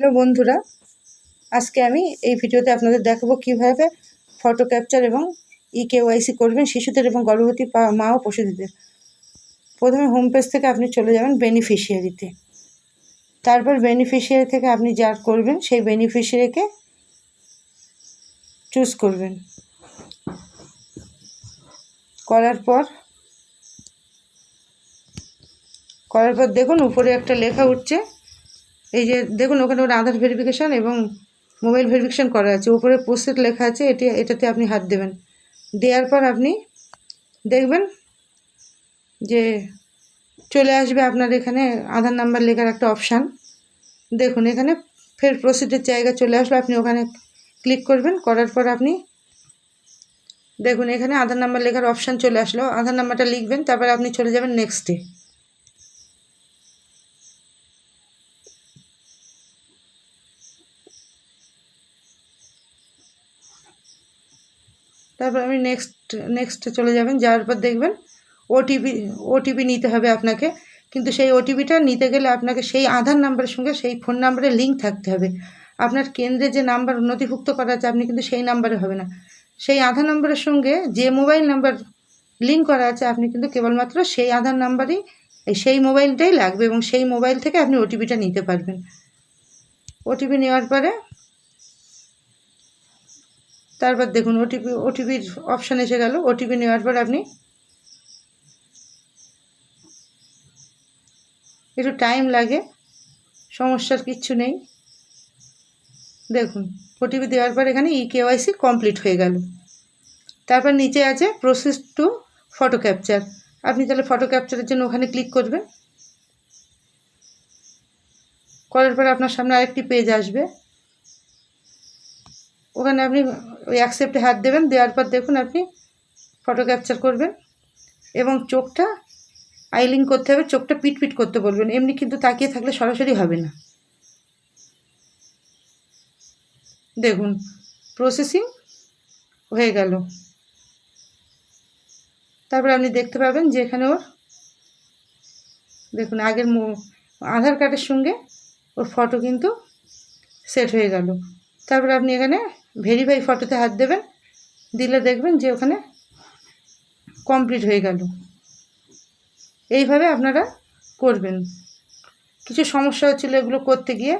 Hello বন্ধুরা, আজকে আমি এই ভিডিওতে আপনাদের দেখাবো কীভাবে ফটো ক্যাপচার এবং ই কেওয়াইসি করবেন শিশুদের এবং গর্ভবতী মা ও পশুদের। প্রথমে হোম পেজ থেকে আপনি চলে যাবেন বেনিফিশিয়ারিতে তারপর বেনিফিশিয়ারি থেকে আপনি যার করবেন, সেই বেনিফিশিয়ারিকে চুজ করবেন। করার পর করার পর দেখুন উপরে একটা লেখা উঠছে এই যে দেখুন, ওখানে ওর আধার ভেরিফিকেশান এবং মোবাইল ভেরিফিকেশান করা আছে। উপরে পোস্টেড লেখা আছে, এটি, এটাতে আপনি হাত দেবেন। দেওয়ার পর আপনি দেখবেন যে চলে আসবে আপনার এখানে আধার নাম্বার লেখার একটা অপশান দেখুন, এখানে ফের প্রসিডের জায়গা চলে আসলো আপনি ওখানে ক্লিক করবেন। করার পর আপনি দেখুন, এখানে আধার নাম্বার লেখার অপশান চলে আসলো। আধার নাম্বারটা লিখবেন, তারপর আপনি চলে যাবেন নেক্সটে তারপর আপনি নেক্সট নেক্সট চলে যাবেন, যাওয়ার পর দেখবেন ওটিপি ওটিপি নিতে হবে আপনাকে। কিন্তু সেই ওটিপিটা নিতে গেলে আপনাকে সেই আধার নাম্বারের সঙ্গে সেই ফোন নাম্বারের লিঙ্ক থাকতে হবে। আপনার কেন্দ্রে যে নাম্বার নথিভুক্ত করা আছে, আপনি কিন্তু সেই নাম্বারে হবে না। সেই আধার নাম্বারের সঙ্গে যে মোবাইল নাম্বার লিঙ্ক করা আছে, আপনি কিন্তু কেবলমাত্র সেই আধার নাম্বারই সেই মোবাইলটাই লাগবে এবং সেই মোবাইল থেকে আপনি ওটিপিটা নিতে পারবেন। ওটিপি নেওয়ার পরে তারপর দেখুন ওটিপি ওটিপির অপশান এসে গেল। ওটিপি নেওয়ার পর আপনি একটু টাইম লাগে, সমস্যার কিচ্ছু নেই। দেখুন ওটিপি দেওয়ার পর এখানে ই কেওয়াইসি কমপ্লিট হয়ে গেল। তারপর নিচে আছে প্রসেস টু ফটো ক্যাপচার আপনি তাহলে ফটো ক্যাপচারের জন্য ওখানে ক্লিক করবেন। করার পর আপনার সামনে আরেকটি পেজ আসবে। ওখানে আপনি ওই অ্যাকসেপ্টে হাত দেবেন, দেওয়ার পর দেখুন আপনি ফটো ক্যাপচার করবেন এবং চোখটা আইলিং করতে হবে, চোখটা পিট পিট করতে বলবেন। এমনি কিন্তু তাকিয়ে থাকলে সরাসরি হবে না। দেখুন প্রসেসিং হয়ে গেল। তারপর আপনি দেখতে পাবেন যে এখানে ওর, দেখুন আগের আধার কার্ডের সঙ্গে ওর ফটো কিন্তু সেট হয়ে গেল। তারপর আপনি এখানে ভেরিফাই ফটোতে হাত দেবেন, দিলে দেখবেন যে ওখানে কমপ্লিট হয়ে গেল। এইভাবে আপনারা করবেন। কিছু সমস্যা হচ্ছিল এগুলো করতে গিয়ে,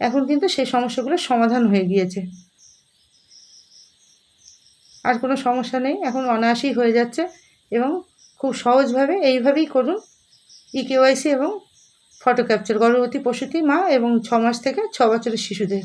এখন কিন্তু সেই সমস্যাগুলোর সমাধান হয়ে গিয়েছে। আর কোনো সমস্যা নেই, এখন অনায়াসেই হয়ে যাচ্ছে এবং খুব সহজভাবে এইভাবেই করুন ই কেওয়াইসি এবং ফটো ক্যাপচার গর্ভবতী প্রসূতি মা এবং ছ মাস থেকে ছ বছরের শিশুদের।